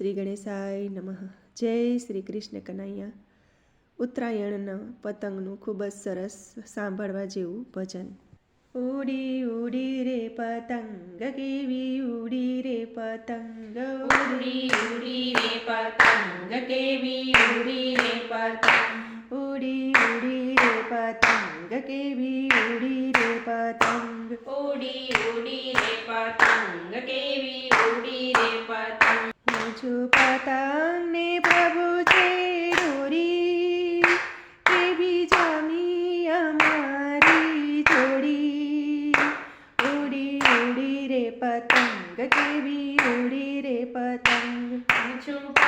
શ્રી ગણેશાય નમઃ. જય શ્રી કૃષ્ણ કનૈયા. ઉત્તરાયણના પતંગનું ખૂબ જ સરસ સાંભળવા જેવું ભજન. ઉડી ઉડી રે પતંગ કેવી ઉડી રે પતંગ? ઉડી ઉડી રે પતંગ કેવી ઉડી રે પતંગ? ઉડી ઉડી રે પતંગ કેવી ઉડી રે પતંગ? ઉડી ઉડી રે પતંગ કેવી ઉડી રે પતંગ? છું પતંગને પ્રભુ છે દોરી એવી જામી અમારી જોડી. ઉડી ઉડી રે પતંગ, કેવી ઉડી રે પતંગ.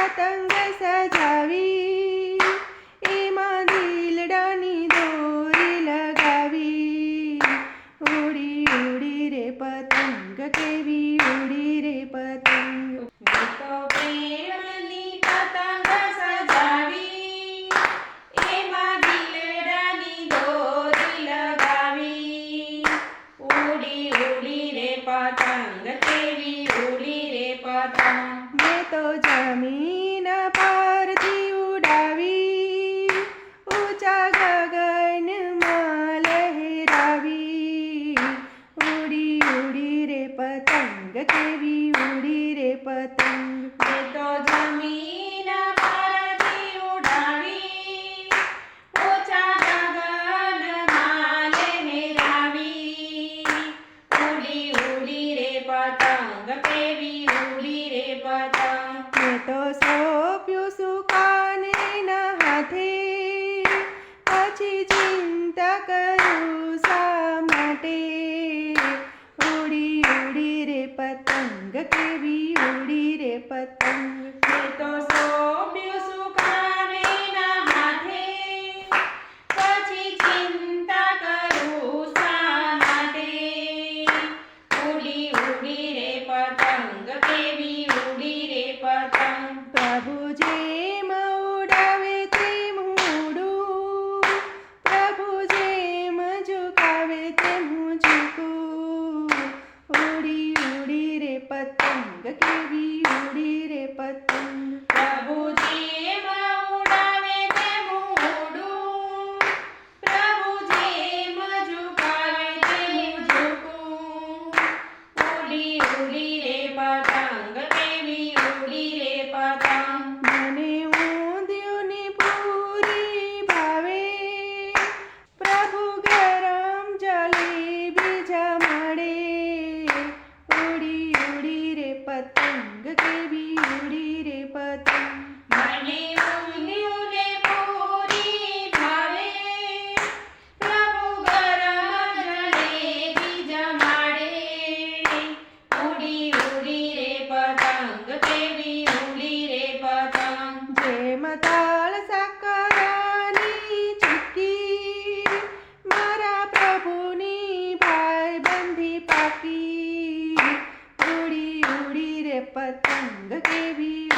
પતંગ સજાવી पतंग पतंग के भी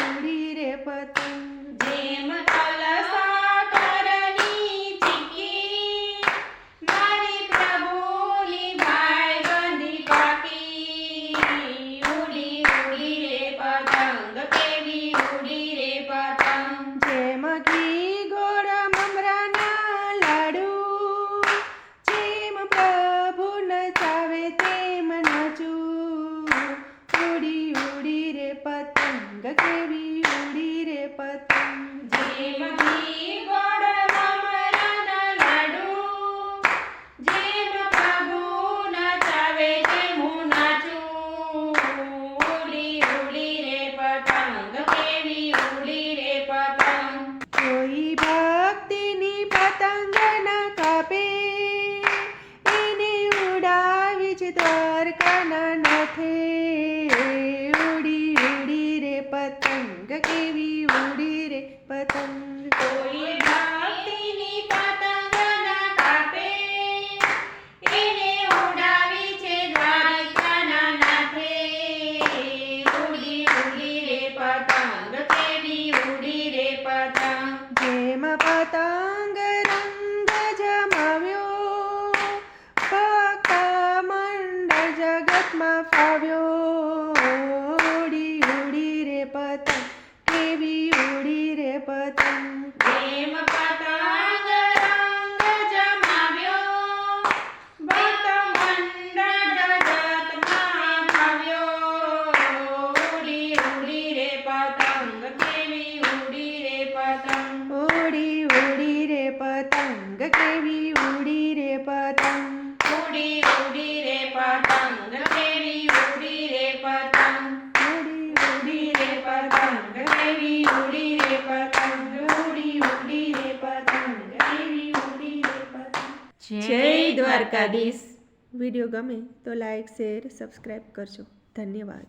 દ્વારકાના નાથે ઉડી ઉડી રે પતંગ કેવી ઉડી રે પતંગ. કોઈ ભક્તિની પતંગ ના કાપે. એને ઉડાવી છે દ્વારકાના નાથે ઉડી ઉડી રે પતંગ કેવી ઉડી રે પતંગ. જેમાં પતંગ પતંગ ઉડી ઉડી રે પતંગ કેવી ઉડી રે પતંગ ઉડી ઉડી રે પતંગ કેવી ઉડી રે પતંગ ઉડી ઉડી રે પતંગ કેવી ઉડી રે પતંગ જય દ્વારકાધીશ વીડિયો ગમે તો લાઈક શેર સબસ્ક્રાઈબ કરજો. ધન્યવાદ.